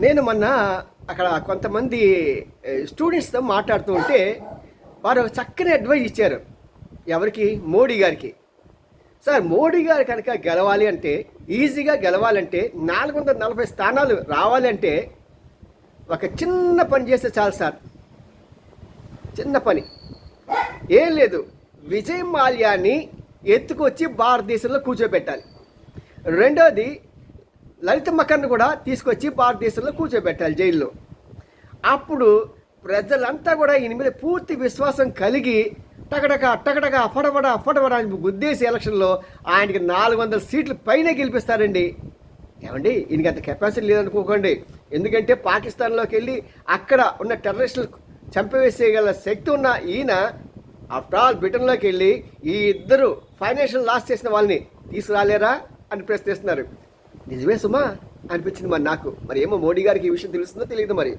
నేను మొన్న అక్కడ కొంతమంది స్టూడెంట్స్తో మాట్లాడుతూ ఉంటే వారు చక్కని అడ్వైజ్ ఇచ్చారు. ఎవరికి? మోడీ గారికి. సార్ మోడీ గారు కనుక గెలవాలి అంటే ఈజీగా గెలవాలంటే నాలుగు వందల నలభై స్థానాలు రావాలి అంటే ఒక చిన్న పని చేస్తే చాలు సార్. చిన్న పని. ఏం లేదు. విజయ్ మాల్యాని ఎత్తుకొచ్చి భారతదేశంలో కూర్చోబెట్టాలి. రెండోది లలిత మకర్ని కూడా తీసుకొచ్చి భారతదేశంలో కూర్చోబెట్టాలి జైల్లో. అప్పుడు ప్రజలంతా కూడా ఈయన మీద పూర్తి విశ్వాసం కలిగి టకటక టకటక ఫడఫడ ఫడఫడ అని గుద్దేసి ఎలక్షన్లో ఆయనకి నాలుగు వందల సీట్లు పైన గెలిపిస్తారండి. ఏమండి? ఈయనకి అంత కెపాసిటీ లేదనుకోకండి. ఎందుకంటే పాకిస్తాన్లోకి వెళ్ళి అక్కడ ఉన్న టెర్రరిస్టులు చంపివేసేయగల శక్తి ఉన్న ఈయన ఆఫ్టర్ ఆల్ బ్రిటన్లోకి వెళ్ళి ఈ ఇద్దరు ఫైనాన్షియల్ లాస్ చేసిన వాళ్ళని తీసుకురాలేరా అని ప్రశ్నిస్తున్నారు. నిజమే సుమా? అనిపించింది మరి నాకు. మరి ఏమో మోడీ గారికి ఈ విషయం తెలుస్తుందో తెలియదు మరి.